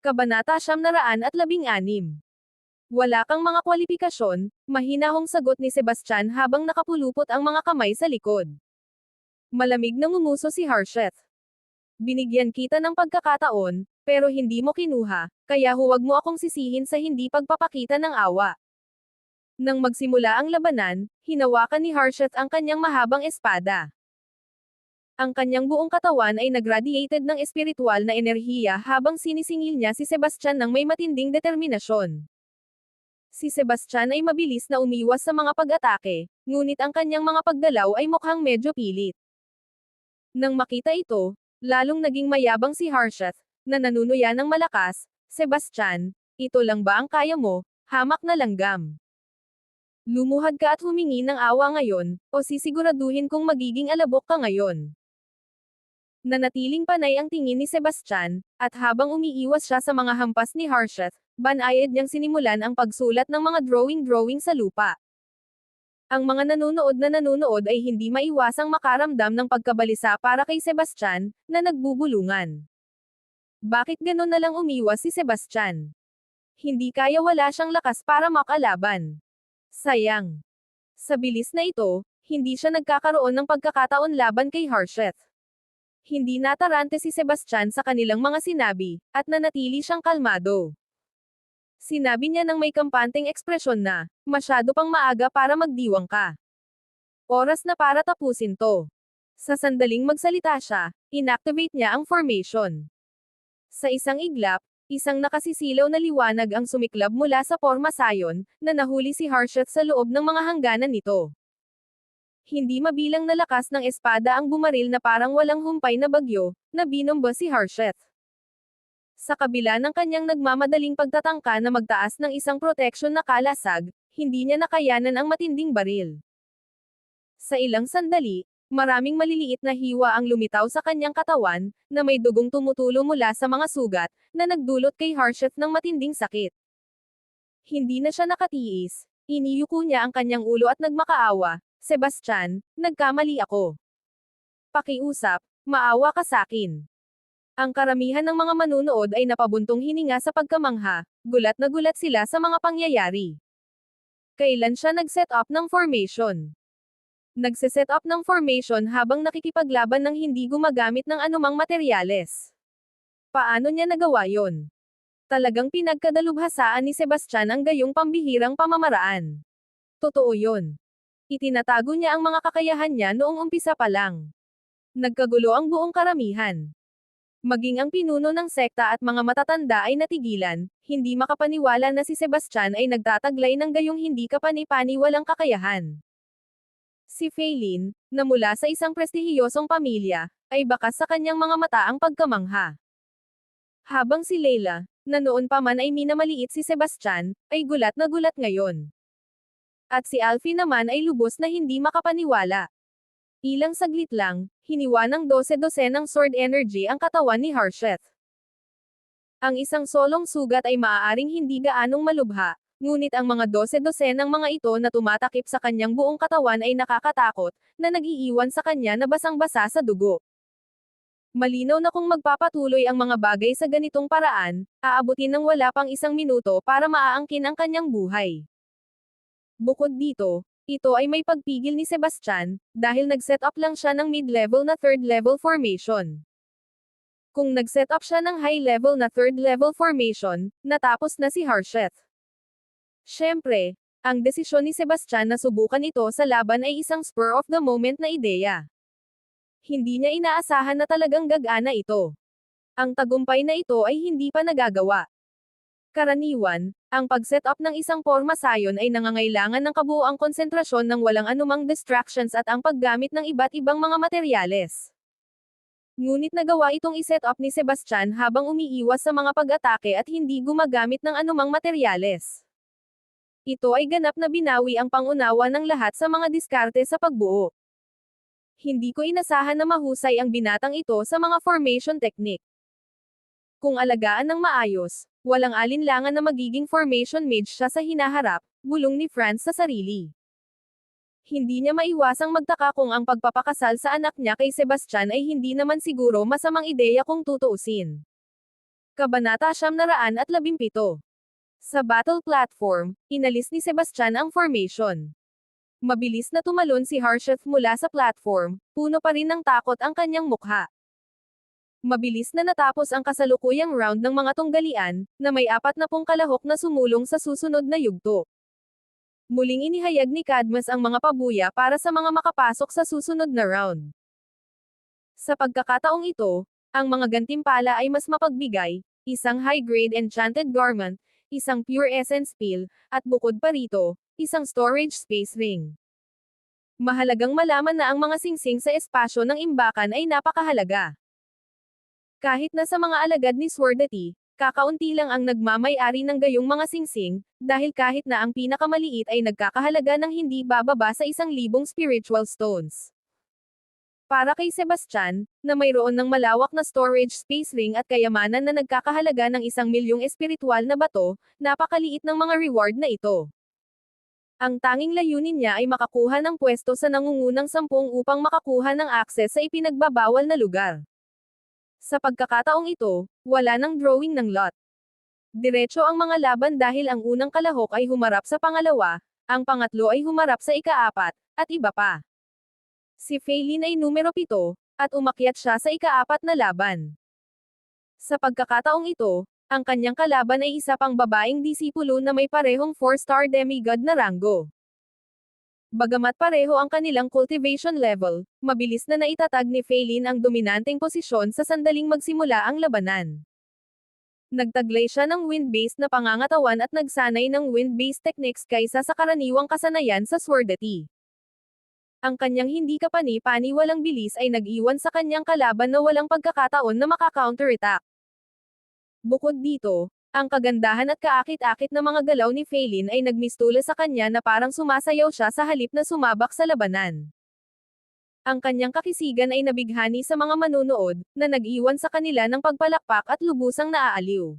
Kabanata Siyam na Raan at Labing Anim. Wala kang mga kwalifikasyon, mahinahong sagot ni Sebastian habang nakapulupot ang mga kamay sa likod. Malamig na ngumuso si Harsheth. Binigyan kita ng pagkakataon, pero hindi mo kinuha, kaya huwag mo akong sisihin sa hindi pagpapakita ng awa. Nang magsimula ang labanan, hinawakan ni Harsheth ang kanyang mahabang espada. Ang kanyang buong katawan ay nagradiated ng espiritual na enerhiya habang sinisingil niya si Sebastian ng may matinding determinasyon. Si Sebastian ay mabilis na umiwas sa mga pag-atake, ngunit ang kanyang mga paggalaw ay mukhang medyo pilit. Nang makita ito, lalong naging mayabang si Harsheth, na nanunuya ng malakas, Sebastian, ito lang ba ang kaya mo, hamak na langgam. Lumuhad ka at humingi ng awa ngayon, o sisiguraduhin kong magiging alabok ka ngayon. Nanatiling panay ang tingin ni Sebastian, at habang umiiwas siya sa mga hampas ni Harsheth, banayad niyang sinimulan ang pagsulat ng mga drawing-drawing sa lupa. Ang mga nanonood na nanonood ay hindi maiwasang makaramdam ng pagkabalisa para kay Sebastian, na nagbubulungan. Bakit ganon na lang umiwas si Sebastian? Hindi kaya wala siyang lakas para makalaban. Sayang. Sa bilis na ito, hindi siya nagkakaroon ng pagkakataon laban kay Harsheth. Hindi natarante si Sebastian sa kanilang mga sinabi, at nanatili siyang kalmado. Sinabi niya ng may kampanteng ekspresyon na, masyado pang maaga para magdiwang ka. Oras na para tapusin to. Sa sandaling magsalita siya, inactivate niya ang formation. Sa isang iglap, isang nakasisilaw na liwanag ang sumiklab mula sa forma sayon, na nahuli si Harsheth sa loob ng mga hangganan nito. Hindi mabilang na lakas ng espada ang bumaril na parang walang humpay na bagyo, na binomba si Harsheth. Sa kabila ng kanyang nagmamadaling pagtatangka na magtaas ng isang proteksyon na kalasag, hindi niya nakayanan ang matinding baril. Sa ilang sandali, maraming maliliit na hiwa ang lumitaw sa kanyang katawan, na may dugong tumutulo mula sa mga sugat, na nagdulot kay Harsheth ng matinding sakit. Hindi na siya nakatiis, iniyuko niya ang kanyang ulo at nagmakaawa, Sebastian, nagkamali ako. Pakiusap, maawa ka sa akin. Ang karamihan ng mga manunood ay napabuntong hininga sa pagkamangha, gulat na gulat sila sa mga pangyayari. Kailan siya nag-set up ng formation? Nagse-set up ng formation habang nakikipaglaban ng hindi gumagamit ng anumang materyales. Paano niya nagawa yon? Talagang pinagkadalubhasaan ni Sebastian ang gayong pambihirang pamamaraan. Totoo yon. Itinatago niya ang mga kakayahan niya noong umpisa pa lang. Nagkagulo ang buong karamihan. Maging ang pinuno ng sekta at mga matatanda ay natigilan, hindi makapaniwala na si Sebastian ay nagtataglay ng gayong hindi kapani-pani walang kakayahan. Si Faylin, na mula sa isang prestihiyosong pamilya, ay bakas sa kanyang mga mata ang pagkamangha. Habang si Leila, na noon pa man ay minamaliit si Sebastian, ay gulat na gulat ngayon. At si Alfie naman ay lubos na hindi makapaniwala. Ilang saglit lang, hiniwa ng 12-12 ng sword energy ang katawan ni Harsheth. Ang isang solong sugat ay maaaring hindi gaanong malubha, ngunit ang mga 12-12 ng mga ito na tumatakip sa kanyang buong katawan ay nakakatakot, na nag-iiwan sa kanya na basang-basa sa dugo. Malinaw na kung magpapatuloy ang mga bagay sa ganitong paraan, aabutin ng wala pang isang minuto para maaangkin ang kanyang buhay. Bukod dito, ito ay may pagpigil ni Sebastian, dahil nag-set up lang siya ng mid-level na third-level formation. Kung nag-set up siya ng high-level na third-level formation, natapos na si Harsheth. Siyempre, ang desisyon ni Sebastian na subukan ito sa laban ay isang spur-of-the-moment na ideya. Hindi niya inaasahan na talagang gagana ito. Ang tagumpay na ito ay hindi pa nagagawa. Karaniwan, ang pag-set up ng isang forma sayon ay nangangailangan ng kabuuang konsentrasyon ng walang anumang distractions at ang paggamit ng iba't ibang mga materyales. Ngunit nagawa itong iset up ni Sebastian habang umiiwas sa mga pag-atake at hindi gumagamit ng anumang materyales. Ito ay ganap na binawi ang pangunawa ng lahat sa mga diskarte sa pagbuo. Hindi ko inasahan na mahusay ang binatang ito sa mga formation technique. Kung alagaan ng maayos, walang alinlangan na magiging formation mage siya sa hinaharap, bulong ni Franz sa sarili. Hindi niya maiwasang magtaka kung ang pagpapakasal sa anak niya kay Sebastian ay hindi naman siguro masamang ideya kung tutuusin. Kabanata Siyam Naraan at Labimpito. Sa battle platform, inalis ni Sebastian ang formation. Mabilis na tumalon si Harsheth mula sa platform, puno pa rin ng takot ang kanyang mukha. Mabilis na natapos ang kasalukuyang round ng mga tunggalian, na may apat na pong kalahok na sumulong sa susunod na yugto. Muling inihayag ni Cadmus ang mga pabuya para sa mga makapasok sa susunod na round. Sa pagkakataong ito, ang mga gantimpala ay mas mapagbigay, isang high-grade enchanted garment, isang pure essence pill, at bukod pa rito, isang storage space ring. Mahalagang malaman na ang mga singsing sa espasyo ng imbakan ay napakahalaga. Kahit na sa mga alagad ni Swordati, kakaunti lang ang nagmamay-ari ng gayong mga singsing, dahil kahit na ang pinakamaliit ay nagkakahalaga ng hindi bababa sa isang libong spiritual stones. Para kay Sebastian, na mayroon ng malawak na storage space ring at kayamanan na nagkakahalaga ng isang milyong espiritual na bato, napakaliit ng mga reward na ito. Ang tanging layunin niya ay makakuha ng pwesto sa nangungunang sampung upang makakuha ng akses sa ipinagbabawal na lugar. Sa pagkakataong ito, wala nang drawing ng lot. Diretso ang mga laban dahil ang unang kalahok ay humarap sa pangalawa, ang pangatlo ay humarap sa ikaapat, at iba pa. Si Faylin ay numero 7, at umakyat siya sa ikaapat na laban. Sa pagkakataong ito, ang kanyang kalaban ay isa pang babaeng disipulo na may parehong 4-star demigod na ranggo. Bagamat pareho ang kanilang cultivation level, mabilis na naitatag ni Faylin ang dominanteng posisyon sa sandaling magsimula ang labanan. Nagtaglay siya ng wind-based na pangangatawan at nagsanay ng wind-based techniques kaysa sa karaniwang kasanayan sa Swordati. Ang kanyang hindi kapani-pani walang bilis ay nag-iwan sa kanyang kalaban na walang pagkakataon na maka-counterattack. Bukod dito, ang kagandahan at kaakit-akit na mga galaw ni Faylin ay nagmistula sa kanya na parang sumasayaw siya sa halip na sumabak sa labanan. Ang kanyang kakisigan ay nabighani sa mga manunood, na nag-iwan sa kanila ng pagpalakpak at lubusang naaaliw.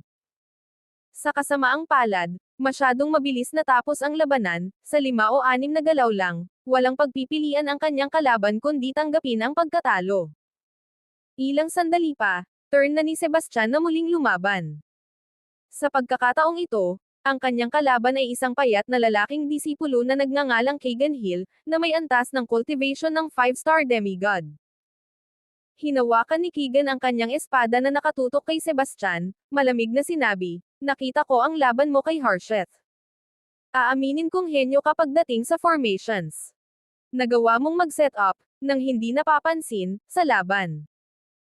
Sa kasamaang palad, masyadong mabilis natapos ang labanan, sa lima o anim na galaw lang, walang pagpipilian ang kanyang kalaban kundi tanggapin ang pagkatalo. Ilang sandali pa, turn na ni Sebastian na muling lumaban. Sa pagkakataong ito, ang kanyang kalaban ay isang payat na lalaking disipulo na nagngangalang Kagan Hill, na may antas ng cultivation ng 5-star demigod. Hinawakan ni Keegan ang kanyang espada na nakatutok kay Sebastian, malamig na sinabi, nakita ko ang laban mo kay Harsheth. Aaminin kong henyo kapag dating sa formations. Nagawa mong mag-set up, nang hindi napapansin, sa laban.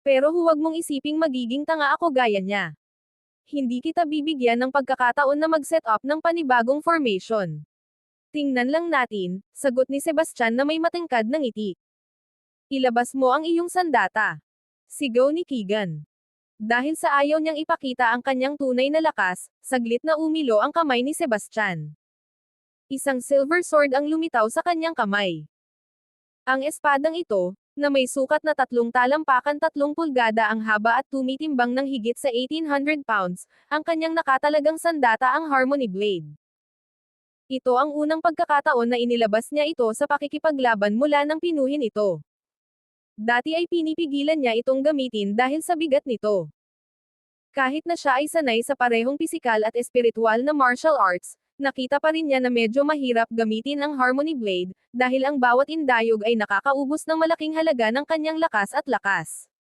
Pero huwag mong isiping magiging tanga ako gaya niya hindi kita bibigyan ng pagkakataon na mag-set up ng panibagong formation. Tingnan lang natin, sagot ni Sebastian na may matingkad ng ngiti. Ilabas mo ang iyong sandata. Sigaw ni Keegan. Dahil sa ayaw niyang ipakita ang kanyang tunay na lakas, saglit na umilo ang kamay ni Sebastian. Isang silver sword ang lumitaw sa kanyang kamay. Ang espadang ito, na may sukat na tatlong talampakan tatlong pulgada ang haba at tumitimbang ng higit sa 1800 pounds, ang kanyang nakatalagang sandata ang Harmony Blade. Ito ang unang pagkakataon na inilabas niya ito sa pakikipaglaban mula nang pinuhin ito. Dati ay pinipigilan niya itong gamitin dahil sa bigat nito. Kahit na siya ay sanay sa parehong pisikal at espiritual na martial arts, nakita pa rin niya na medyo mahirap gamitin ang Harmony Blade, dahil ang bawat indayog ay nakakaubos ng malaking halaga ng kanyang lakas at lakas.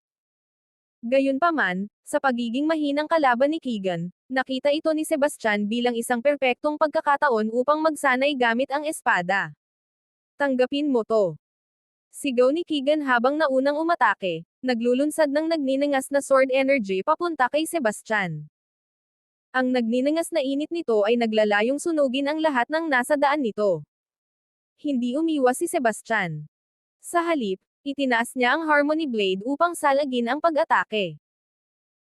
Gayunpaman, sa pagiging mahinang kalaban ni Keegan, nakita ito ni Sebastian bilang isang perpektong pagkakataon upang magsanay gamit ang espada. Tanggapin mo to. Sigaw ni Keegan habang naunang umatake, naglulunsad ng nagninangas na sword energy papunta kay Sebastian. Ang nagninangas na init nito ay naglalayong sunugin ang lahat ng nasa daan nito. Hindi umiwas si Sebastian. Sa halip, itinaas niya ang Harmony Blade upang salagin ang pag-atake.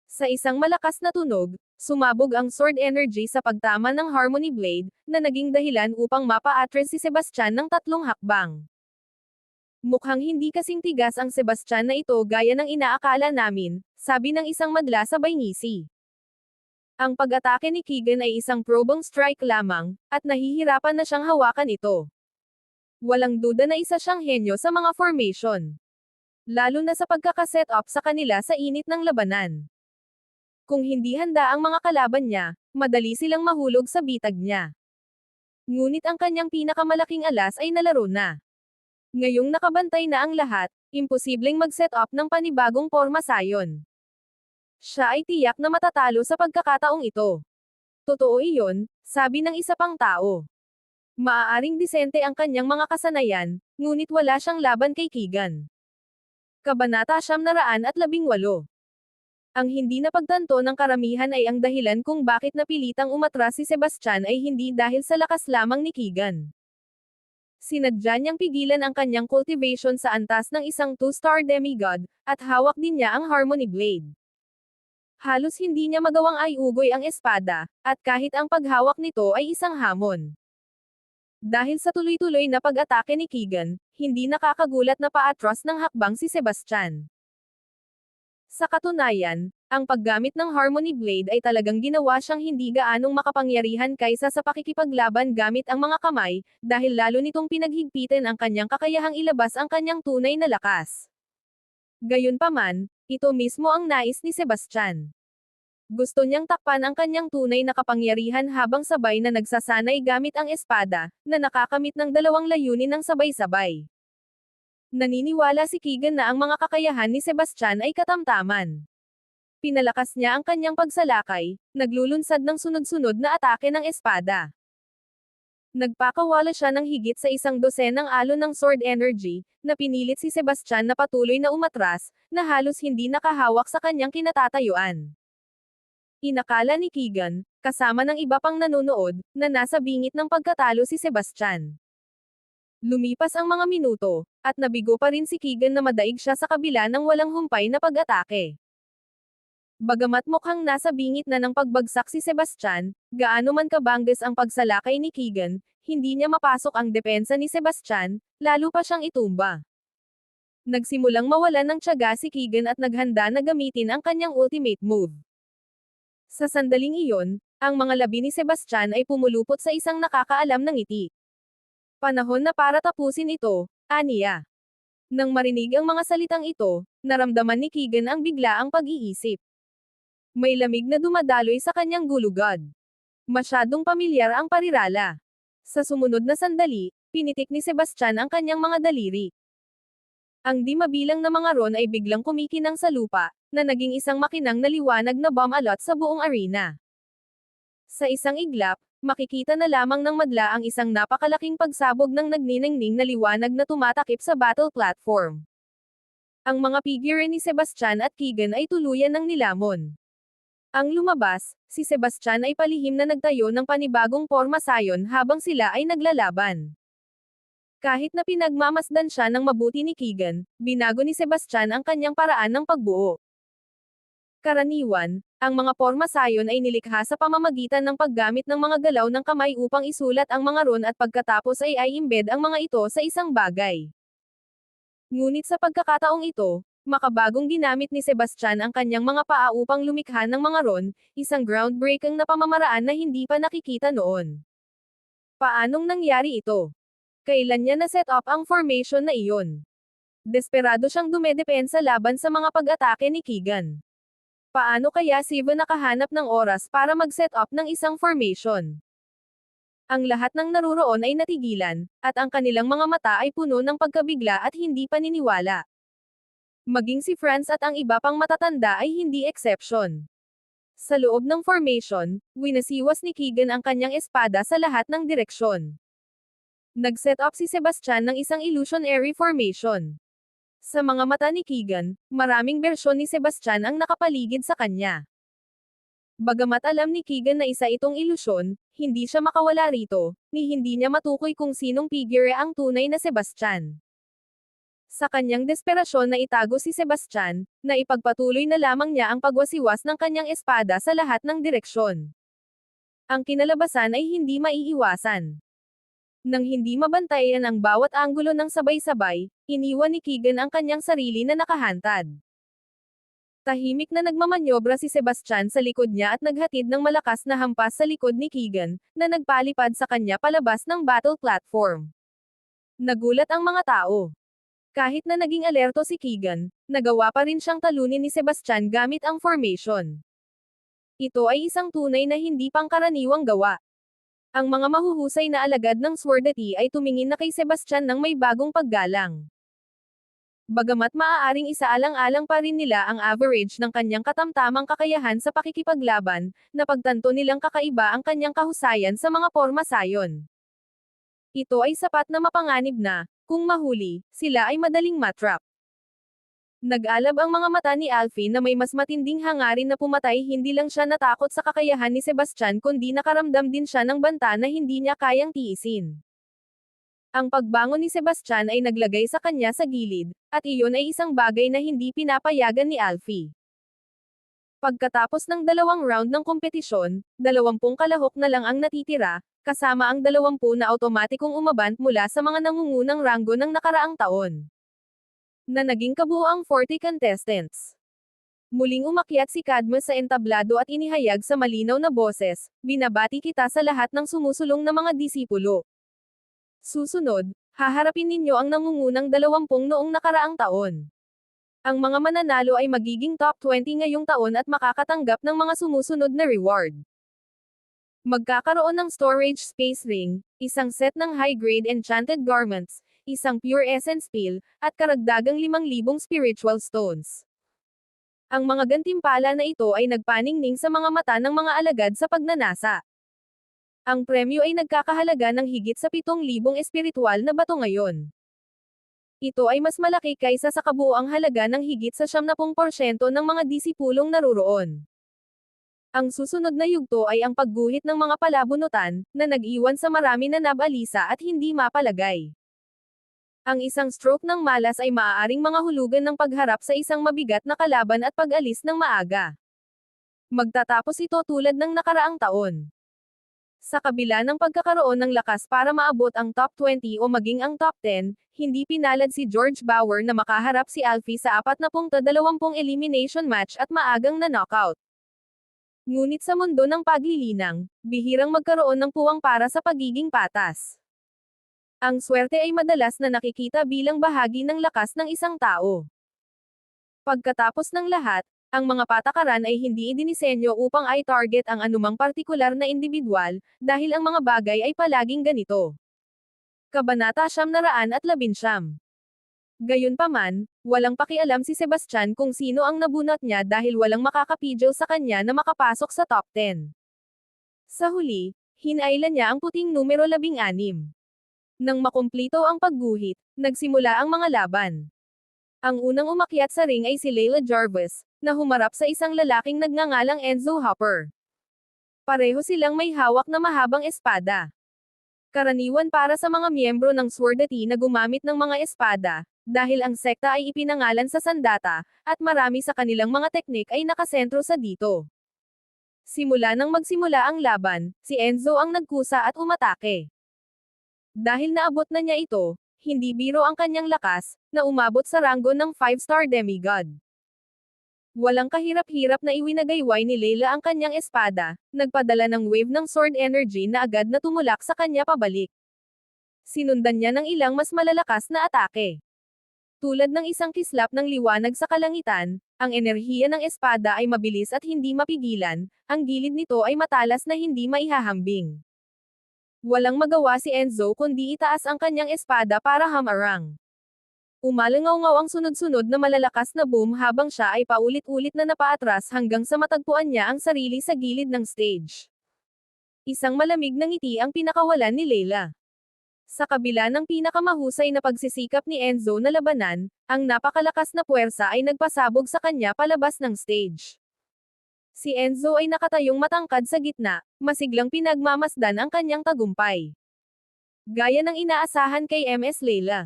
Sa isang malakas na tunog, sumabog ang sword energy sa pagtama ng Harmony Blade, na naging dahilan upang mapa-atres si Sebastian ng tatlong hakbang. Mukhang hindi kasing tigas ang Sebastian na ito gaya ng inaakala namin, sabi ng isang madla sa Baynisi. Ang pag-atake ni Keegan ay isang probong strike lamang, at nahihirapan na siyang hawakan ito. Walang duda na isa siyang henyo sa mga formation. Lalo na sa pagkakaset up sa kanila sa init ng labanan. Kung hindi handa ang mga kalaban niya, madali silang mahulog sa bitag niya. Ngunit ang kanyang pinakamalaking alas ay nalaro na. Ngayong nakabantay na ang lahat, imposibleng mag-set up ng panibagong porma sayon. Siya ay tiyak na matatalo sa pagkakataong ito. Totoo iyon, sabi ng isa pang tao. Maaaring disente ang kanyang mga kasanayan, ngunit wala siyang laban kay Keegan. Kabanata Siyam Naraan at Labing Walo. Ang hindi napagtanto ng karamihan ay ang dahilan kung bakit napilitang umatras si Sebastian ay hindi dahil sa lakas lamang ni Keegan. Sinadya niyang pigilan ang kanyang cultivation sa antas ng isang two-star demigod, at hawak din niya ang Harmony Blade. Halos hindi niya magawang ayugoy ang espada, at kahit ang paghawak nito ay isang hamon. Dahil sa tuloy-tuloy na pag-atake ni Keegan, hindi nakakagulat na paatras ng hakbang si Sebastian. Sa katunayan, ang paggamit ng Harmony Blade ay talagang ginawa siyang hindi gaanong makapangyarihan kaysa sa pakikipaglaban gamit ang mga kamay, dahil lalo nitong pinaghigpitan ang kanyang kakayahang ilabas ang kanyang tunay na lakas. Gayunpaman, ito mismo ang nais ni Sebastian. Gusto niyang takpan ang kanyang tunay na kapangyarihan habang sabay na nagsasanay gamit ang espada, na nakakamit ng dalawang layunin ng sabay-sabay. Naniniwala si Keegan na ang mga kakayahan ni Sebastian ay katamtaman. Pinalakas niya ang kanyang pagsalakay, naglulunsad ng sunod-sunod na atake ng espada. Nagpakawala siya ng higit sa isang dosenang alon ng sword energy, na pinilit si Sebastian na patuloy na umatras, na halos hindi nakahawak sa kanyang kinatatayuan. Inakala ni Keegan, kasama ng iba pang nanonood, na nasa bingit ng pagkatalo si Sebastian. Lumipas ang mga minuto, at nabigo pa rin si Keegan na madaig siya sa kabila ng walang humpay na pag-atake. Bagamat mukhang nasa bingit na ng pagbagsak si Sebastian, gaano man kabangges ang pagsalakay ni Keegan, hindi niya mapasok ang depensa ni Sebastian, lalo pa siyang itumba. Nagsimulang mawalan ng tiyaga si Keegan at naghanda na gamitin ang kanyang ultimate move. Sa sandaling iyon, ang mga labi ni Sebastian ay pumulupot sa isang nakakaalam ng ngiti. Panahon na para tapusin ito, aniya. Nang marinig ang mga salitang ito, naramdaman ni Keegan ang biglaang pag-iisip. May lamig na dumadaloy sa kanyang gulugod. Masyadong pamilyar ang parirala. Sa sumunod na sandali, pinitik ni Sebastian ang kanyang mga daliri. Ang di mabilang na mga ron ay biglang kumikinang sa lupa, na naging isang makinang na liwanag na bomb alot sa buong arena. Sa isang iglap, makikita na lamang ng madla ang isang napakalaking pagsabog ng nagniningning na liwanag na tumatakip sa battle platform. Ang mga figure ni Sebastian at Keegan ay tuluyan ng nilamon. Ang lumabas, si Sebastian ay palihim na nagtayo ng panibagong forma sayon habang sila ay naglalaban. Kahit na pinagmamasdan siya ng mabuti ni Keegan, binago ni Sebastian ang kanyang paraan ng pagbuo. Karaniwan, ang mga forma sayon ay nilikha sa pamamagitan ng paggamit ng mga galaw ng kamay upang isulat ang mga ron at pagkatapos ay i-embed ang mga ito sa isang bagay. Ngunit sa pagkakataong ito, makabagong ginamit ni Sebastian ang kanyang mga paa upang lumikha ng mga ron, isang groundbreaking na pamamaraan na hindi pa nakikita noon. Paanong nangyari ito? Kailan niya na-set up ang formation na iyon? Desperado siyang dumedepensa laban sa mga pag-atake ni Keegan. Paano kaya Siva nakahanap ng oras para mag-set up ng isang formation? Ang lahat ng naruroon ay natigilan, at ang kanilang mga mata ay puno ng pagkabigla at hindi paniniwala. Maging si Franz at ang iba pang matatanda ay hindi exception. Sa loob ng formation, winasiwas ni Keegan ang kanyang espada sa lahat ng direksyon. Nag-set up si Sebastian ng isang illusionary formation. Sa mga mata ni Keegan, maraming bersyon ni Sebastian ang nakapaligid sa kanya. Bagamat alam ni Keegan na isa itong ilusyon, hindi siya makawala rito, ni hindi niya matukoy kung sinong figure ang tunay na Sebastian. Sa kanyang desperasyon na itago si Sebastian, na ipagpatuloy na lamang niya ang pagwasiwas ng kanyang espada sa lahat ng direksyon. Ang kinalabasan ay hindi maiiwasan. Nang hindi mabantayan ang bawat anggulo ng sabay-sabay, iniwan ni Keegan ang kanyang sarili na nakahantad. Tahimik na nagmamanyobra si Sebastian sa likod niya at naghatid ng malakas na hampas sa likod ni Keegan, na nagpalipad sa kanya palabas ng battle platform. Nagulat ang mga tao. Kahit na naging alerto si Keegan, nagawa pa rin siyang talunin ni Sebastian gamit ang formation. Ito ay isang tunay na hindi pangkaraniwang gawa. Ang mga mahuhusay na alagad ng Swordati ay tumingin na kay Sebastian ng may bagong paggalang. Bagamat maaaring isaalang-alang pa rin nila ang average ng kanyang katamtamang kakayahan sa pakikipaglaban, napagtanto nilang kakaiba ang kanyang kahusayan sa mga porma sayon. Ito ay sapat na mapanganib na, kung mahuli, sila ay madaling matrap. Nag-alab ang mga mata ni Alfie na may mas matinding hangarin na pumatay hindi lang siya natakot sa kakayahan ni Sebastian kundi nakaramdam din siya ng banta na hindi niya kayang tiisin. Ang pagbangon ni Sebastian ay naglagay sa kanya sa gilid, at iyon ay isang bagay na hindi pinapayagan ni Alfie. Pagkatapos ng dalawang round ng kompetisyon, dalawampung kalahok na lang ang natitira, kasama ang dalawampu na automatikong umabant mula sa mga nangungunang ranggo ng nakaraang taon. Na naging kabuoang 40 contestants. Muling umakyat si Cadmus sa entablado at inihayag sa malinaw na boses, binabati kita sa lahat ng sumusulong na mga disipulo. Susunod, haharapin ninyo ang nangungunang dalawampung noong nakaraang taon. Ang mga mananalo ay magiging top 20 ngayong taon at makakatanggap ng mga sumusunod na reward. Magkakaroon ng storage space ring, isang set ng high-grade enchanted garments, isang pure essence pill, at karagdagang 5,000 spiritual stones. Ang mga gantimpala na ito ay nagpaningning sa mga mata ng mga alagad sa pagnanasa. Ang premyo ay nagkakahalaga ng higit sa 7,000 espiritual na bato ngayon. Ito ay mas malaki kaysa sa kabuoang halaga ng higit sa 70% ng mga disipulong naruroon. Ang susunod na yugto ay ang pagguhit ng mga palabunutan, na nag-iwan sa marami na nabalisa at hindi mapalagay. Ang isang stroke ng malas ay maaaring mga hulugan ng pagharap sa isang mabigat na kalaban at pag-alis ng maaga. Magtatapos ito tulad ng nakaraang taon. Sa kabila ng pagkakaroon ng lakas para maabot ang top 20 o maging ang top 10, hindi pinalad si George Bauer na makaharap si Alfie sa 40-20 elimination match at maagang na knockout. Ngunit sa mundo ng paglilinang, bihirang magkaroon ng puwang para sa pagiging patas. Ang swerte ay madalas na nakikita bilang bahagi ng lakas ng isang tao. Pagkatapos ng lahat, ang mga patakaran ay hindi idinisenyo upang ay target ang anumang partikular na individual, dahil ang mga bagay ay palaging ganito. Kabanata Siyam Naraan at Labinsyam. Gayunpaman, walang pakialam si Sebastian kung sino ang nabunot niya dahil walang makakapidyo sa kanya na makapasok sa top 10. Sa huli, hinailan niya ang puting numero 16. Nang makumplito ang pagguhit, nagsimula ang mga laban. Ang unang umakyat sa ring ay si Layla Jarvis, na humarap sa isang lalaking nagngangalang Enzo Hopper. Pareho silang may hawak na mahabang espada. Karaniwan para sa mga miyembro ng Swordati na gumamit ng mga espada, dahil ang sekta ay ipinangalan sa sandata, at marami sa kanilang mga teknik ay nakasentro sa dito. Simula nang magsimula ang laban, si Enzo ang nagkusa at umatake. Dahil naabot na niya ito, hindi biro ang kanyang lakas, na umabot sa ranggo ng 5-star demigod. Walang kahirap-hirap na iwinagayway ni Leila ang kanyang espada, nagpadala ng wave ng sword energy na agad na tumulak sa kanya pabalik. Sinundan niya ng ilang mas malalakas na atake. Tulad ng isang kislap ng liwanag sa kalangitan, ang enerhiya ng espada ay mabilis at hindi mapigilan, ang gilid nito ay matalas na hindi maihahambing. Walang magawa si Enzo kundi itaas ang kanyang espada para hamarang. Umalangaw ang sunod-sunod na malalakas na boom habang siya ay paulit-ulit na napaatras hanggang sa matagpuan niya ang sarili sa gilid ng stage. Isang malamig na ngiti ang pinakawalan ni Leila. Sa kabila ng pinakamahusay na pagsisikap ni Enzo na labanan, ang napakalakas na puwersa ay nagpasabog sa kanya palabas ng stage. Si Enzo ay nakatayong matangkad sa gitna, masiglang pinagmamasdan ang kanyang tagumpay. Gaya ng inaasahan kay MS Leila.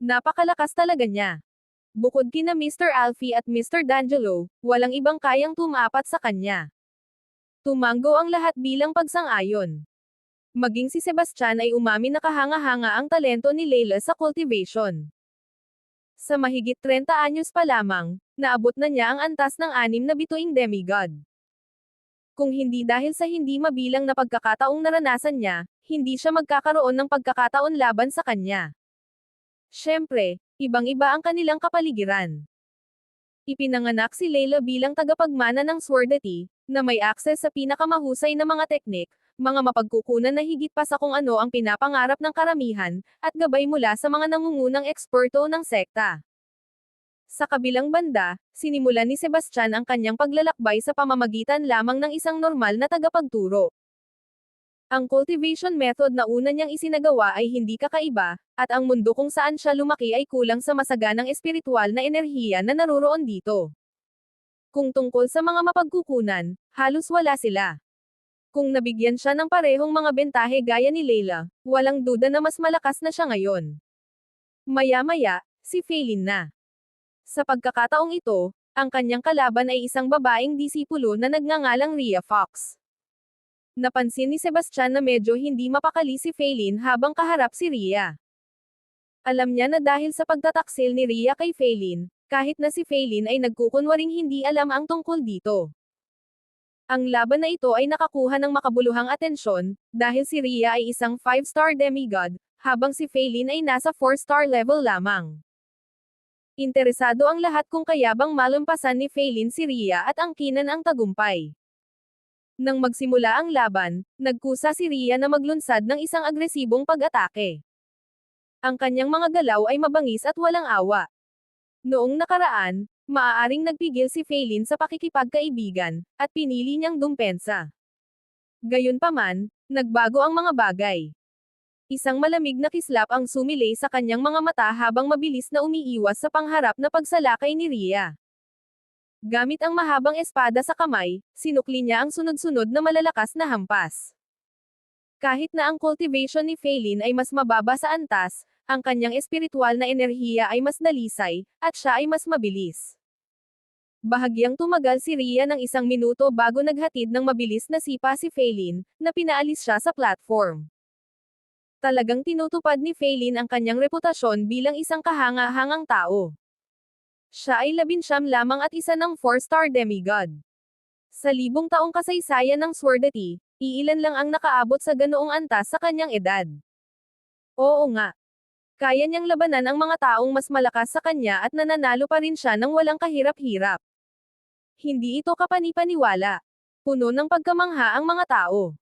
Napakalakas talaga niya. Bukod kina Mr. Alfie at Mr. D'Angelo, walang ibang kayang tumapat sa kanya. Tumango ang lahat bilang pagsang-ayon. Maging si Sebastian ay umamin na kahanga-hanga ang talento ni Leila sa cultivation. Sa mahigit 30 anyos pa lamang, naabot na niya ang antas ng anim na bituing demigod. Kung hindi dahil sa hindi mabilang na pagkakataong naranasan niya, hindi siya magkakaroon ng pagkakataon laban sa kanya. Siyempre, ibang-iba ang kanilang kapaligiran. Ipinanganak si Layla bilang tagapagmana ng Swordati, na may akses sa pinakamahusay na mga teknik, mga mapagkukunan na higit pa sa kung ano ang pinapangarap ng karamihan, at gabay mula sa mga nangungunang eksperto ng sekta. Sa kabilang banda, sinimulan ni Sebastian ang kanyang paglalakbay sa pamamagitan lamang ng isang normal na tagapagturo. Ang cultivation method na una niyang isinagawa ay hindi kakaiba, at ang mundo kung saan siya lumaki ay kulang sa masaganang espiritual na enerhiya na naroroon dito. Kung tungkol sa mga mapagkukunan, halos wala sila. Kung nabigyan siya ng parehong mga bentahe gaya ni Leila, walang duda na mas malakas na siya ngayon. Maya-maya, si Feilin na. Sa pagkakataong ito, ang kanyang kalaban ay isang babaeng disipulo na nagngangalang Rhea Fox. Napansin ni Sebastian na medyo hindi mapakali si Feilin habang kaharap si Rhea. Alam niya na dahil sa pagtataksil ni Rhea kay Feilin, kahit na si Feilin ay nagkukunwaring hindi alam ang tungkol dito. Ang laban na ito ay nakakuha ng makabuluhang atensyon, dahil si Rhea ay isang 5-star demigod, habang si Feilin ay nasa 4-star level lamang. Interesado ang lahat kung kaya bang malampasan ni Feilin si Rhea at ang kinan ang tagumpay. Nang magsimula ang laban, nagkusa si Rhea na maglunsad ng isang agresibong pag-atake. Ang kanyang mga galaw ay mabangis at walang awa. Noong nakaraan, maaaring nagpigil si Feilin sa pakikipagkaibigan, at pinili niyang dumpensa. Gayunpaman, nagbago ang mga bagay. Isang malamig na kislap ang sumilay sa kanyang mga mata habang mabilis na umiiwas sa pangharap na pagsalakay ni Rhea. Gamit ang mahabang espada sa kamay, sinukli niya ang sunod-sunod na malalakas na hampas. Kahit na ang cultivation ni Feilin ay mas mababa sa antas, ang kanyang espiritual na enerhiya ay mas dalisay, at siya ay mas mabilis. Bahagyang tumagal si Rhea ng isang minuto bago naghatid ng mabilis na sipa si Feilin, na pinaalis siya sa platform. Talagang tinutupad ni Feilin ang kanyang reputasyon bilang isang kahanga-hangang tao. Siya ay labinsyam lamang at isa ng 4-star demigod. Sa libong taong kasaysayan ng Swordati, iilan lang ang nakaabot sa ganoong antas sa kanyang edad. Oo nga. Kaya niyang labanan ang mga taong mas malakas sa kanya at nananalo pa rin siya ng walang kahirap-hirap. Hindi ito kapanipaniwala. Puno ng pagkamangha ang mga tao.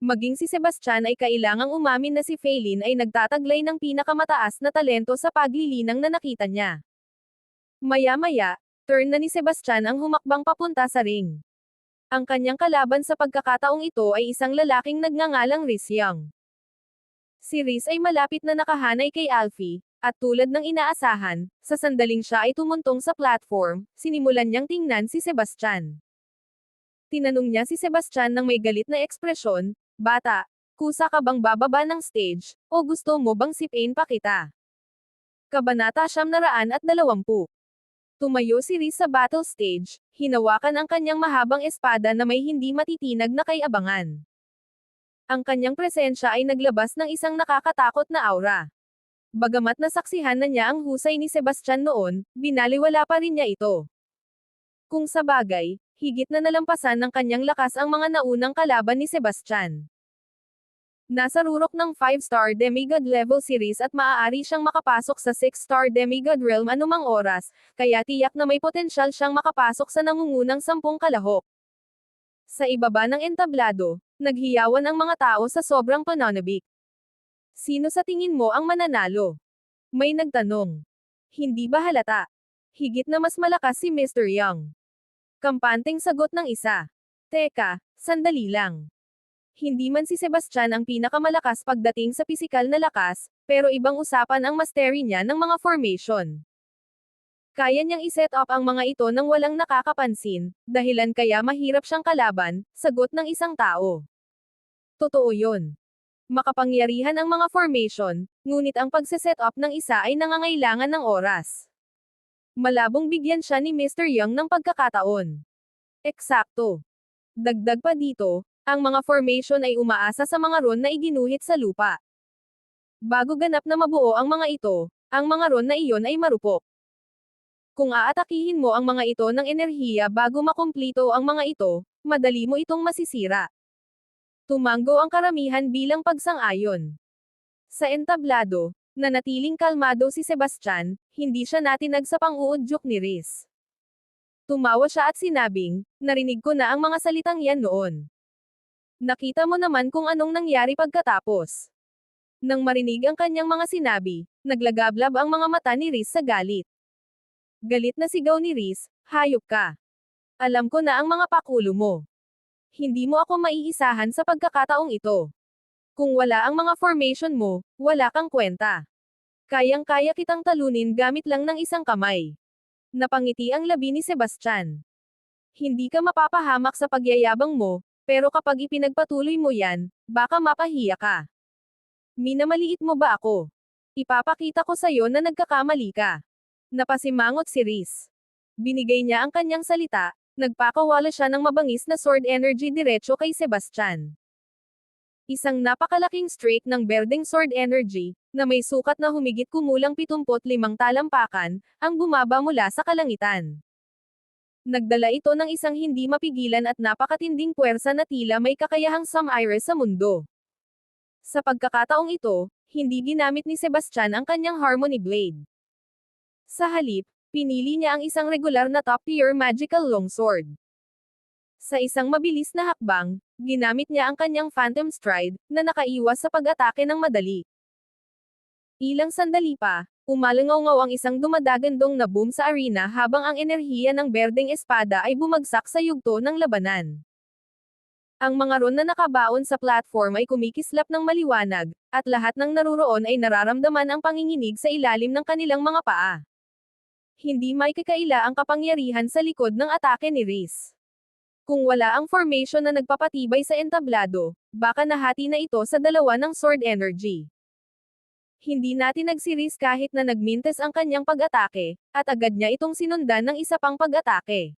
Maging si Sebastian ay kailangang umamin na si Feilin ay nagtataglay ng pinakamataas na talento sa paglilinang na nakita niya. Maya-maya, turn na ni Sebastian ang humakbang papunta sa ring. Ang kanyang kalaban sa pagkakataong ito ay isang lalaking nagngangalang Riz Young. Si Riz ay malapit na nakahanay kay Alfie, at tulad ng inaasahan, sa sandaling siya ay tumuntong sa platform, sinimulan niyang tingnan si Sebastian. Tinanong niya si Sebastian ng may galit na ekspresyon, Bata, kusa ka bang bababa ng stage, o gusto mo bang sipin pa kita? Kabanata siyam naraan at dalawampu. Tumayo si Riz sa battle stage, hinawakan ang kanyang mahabang espada na may hindi matitinag na kay-abangan. Ang kanyang presensya ay naglabas ng isang nakakatakot na aura. Bagamat nasaksihan na niya ang husay ni Sebastian noon, binaliwala pa rin niya ito. Kung sa bagay, higit na nalampasan ng kanyang lakas ang mga naunang kalaban ni Sebastian. Nasa rurok ng 5-star demigod level series at maaari siyang makapasok sa 6-star demigod realm anumang oras, kaya tiyak na may potensyal siyang makapasok sa nangungunang sampung kalahok. Sa ibaba ng entablado, naghiyawan ang mga tao sa sobrang pananabik. Sino sa tingin mo ang mananalo? May nagtanong. Hindi ba halata? Higit na mas malakas si Mr. Young. Kampanteng sagot ng isa. Teka, sandali lang. Hindi man si Sebastian ang pinakamalakas pagdating sa pisikal na lakas, pero ibang usapan ang mastery niya ng mga formation. Kaya niyang iset up ang mga ito nang walang nakakapansin, dahilan kaya mahirap siyang kalaban, sagot ng isang tao. Totoo yun. Makapangyarihan ang mga formation, ngunit ang pagseset up ng isa ay nangangailangan ng oras. Malabong bigyan siya ni Mr. Young ng pagkakataon. Eksakto. Dagdag pa dito, ang mga formation ay umaasa sa mga ron na iginuhit sa lupa. Bago ganap na mabuo ang mga ito, ang mga ron na iyon ay marupok. Kung aatakihin mo ang mga ito ng enerhiya bago makumplito ang mga ito, madali mo itong masisira. Tumanggo ang karamihan bilang pagsang-ayon. Sa entablado, nanatiling kalmado si Sebastian, hindi siya natinag sa pang-uudyok ni Riz. Tumawa siya at sinabing, narinig ko na ang mga salitang yan noon. Nakita mo naman kung anong nangyari pagkatapos. Nang marinig ang kanyang mga sinabi, naglagablab ang mga mata ni Riz sa galit. Galit na sigaw ni Riz, hayop ka. Alam ko na ang mga pakulo mo. Hindi mo ako maiisahan sa pagkakataong ito. Kung wala ang mga formation mo, wala kang kwenta. Kayang-kaya kitang talunin gamit lang ng isang kamay. Napangiti ang labi ni Sebastian. Hindi ka mapapahamak sa pagyayabang mo, pero kapag ipinagpatuloy mo yan, baka mapahiya ka. Minamaliit mo ba ako? Ipapakita ko sa'yo na nagkakamali ka. Napasimangot si Riz. Binigay niya ang kanyang salita, nagpakawala siya ng mabangis na sword energy diretso kay Sebastian. Isang napakalaking streak ng berdeng sword energy, na may sukat na humigit kumulang 75 talampakan, ang bumaba mula sa kalangitan. Nagdala ito ng isang hindi mapigilan at napakatinding puwersa na tila may kakayahang sumire sa mundo. Sa pagkakataong ito, hindi ginamit ni Sebastian ang kanyang Harmony Blade. Sa halip, pinili niya ang isang regular na top-tier magical longsword. Sa isang mabilis na hakbang, ginamit niya ang kanyang Phantom Stride, na nakaiwas sa pag-atake ng madali. Ilang sandali pa, umalangaw ang isang dumadagandong na boom sa arena habang ang enerhiya ng berdeng espada ay bumagsak sa yugto ng labanan. Ang mga ron na nakabaon sa platform ay kumikislap ng maliwanag, at lahat ng naruroon ay nararamdaman ang panginginig sa ilalim ng kanilang mga paa. Hindi may kakaila ang kapangyarihan sa likod ng atake ni Riz. Kung wala ang formation na nagpapatibay sa entablado, baka nahati na ito sa dalawa ng sword energy. Hindi natin nagsiris kahit na nagmintes ang kanyang pag-atake, at agad niya itong sinundan ng isa pang pag-atake.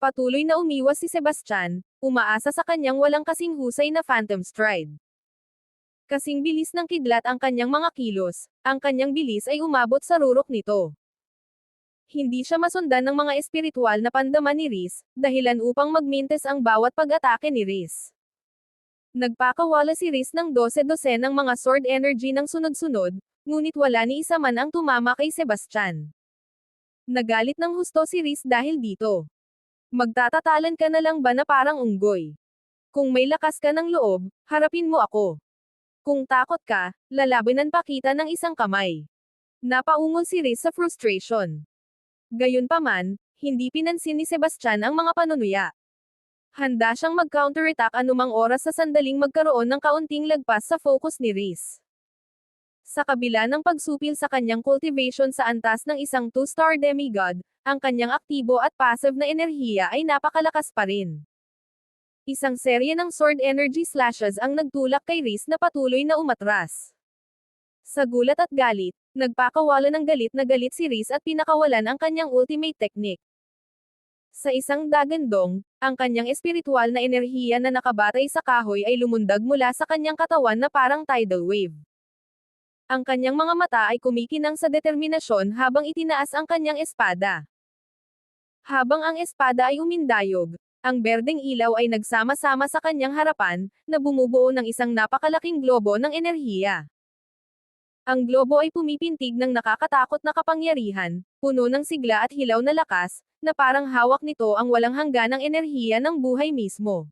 Patuloy na umiwas si Sebastian, umaasa sa kanyang walang kasing husay na Phantom Stride. Kasing bilis ng kidlat ang kanyang mga kilos, ang kanyang bilis ay umabot sa rurok nito. Hindi siya masundan ng mga espiritual na pandaman ni Riz, dahilan upang magmintes ang bawat pag-atake ni Riz. Nagpakawala si Riz ng 12-12 ng mga sword energy ng sunod-sunod, ngunit wala ni isa man ang tumama kay Sebastian. Nagalit ng husto si Riz dahil dito. Magtatatalan ka na lang ba na parang unggoy? Kung may lakas ka ng loob, harapin mo ako. Kung takot ka, lalabanan pa kita ng isang kamay. Napaungol si Riz sa frustration. Gayunpaman, hindi pinansin ni Sebastian ang mga panunuya. Handa siyang mag-counterattack anumang oras sa sandaling magkaroon ng kaunting lagpas sa focus ni Riz. Sa kabila ng pagsupil sa kanyang cultivation sa antas ng isang two-star demigod, ang kanyang aktibo at passive na enerhiya ay napakalakas pa rin. Isang serye ng sword energy slashes ang nagtulak kay Riz na patuloy na umatras. Sa gulat at galit, nagpakawala ng galit na galit si Riz at pinakawalan ang kanyang ultimate technique. Sa isang dagandong, ang kanyang espiritual na enerhiya na nakabatay sa kahoy ay lumundag mula sa kanyang katawan na parang tidal wave. Ang kanyang mga mata ay kumikinang sa determinasyon habang itinaas ang kanyang espada. Habang ang espada ay umindayog, ang berdeng ilaw ay nagsama-sama sa kanyang harapan, na bumubuo ng isang napakalaking globo ng enerhiya. Ang globo ay pumipintig ng nakakatakot na kapangyarihan, puno ng sigla at hilaw na lakas, na parang hawak nito ang walang hangganang enerhiya ng buhay mismo.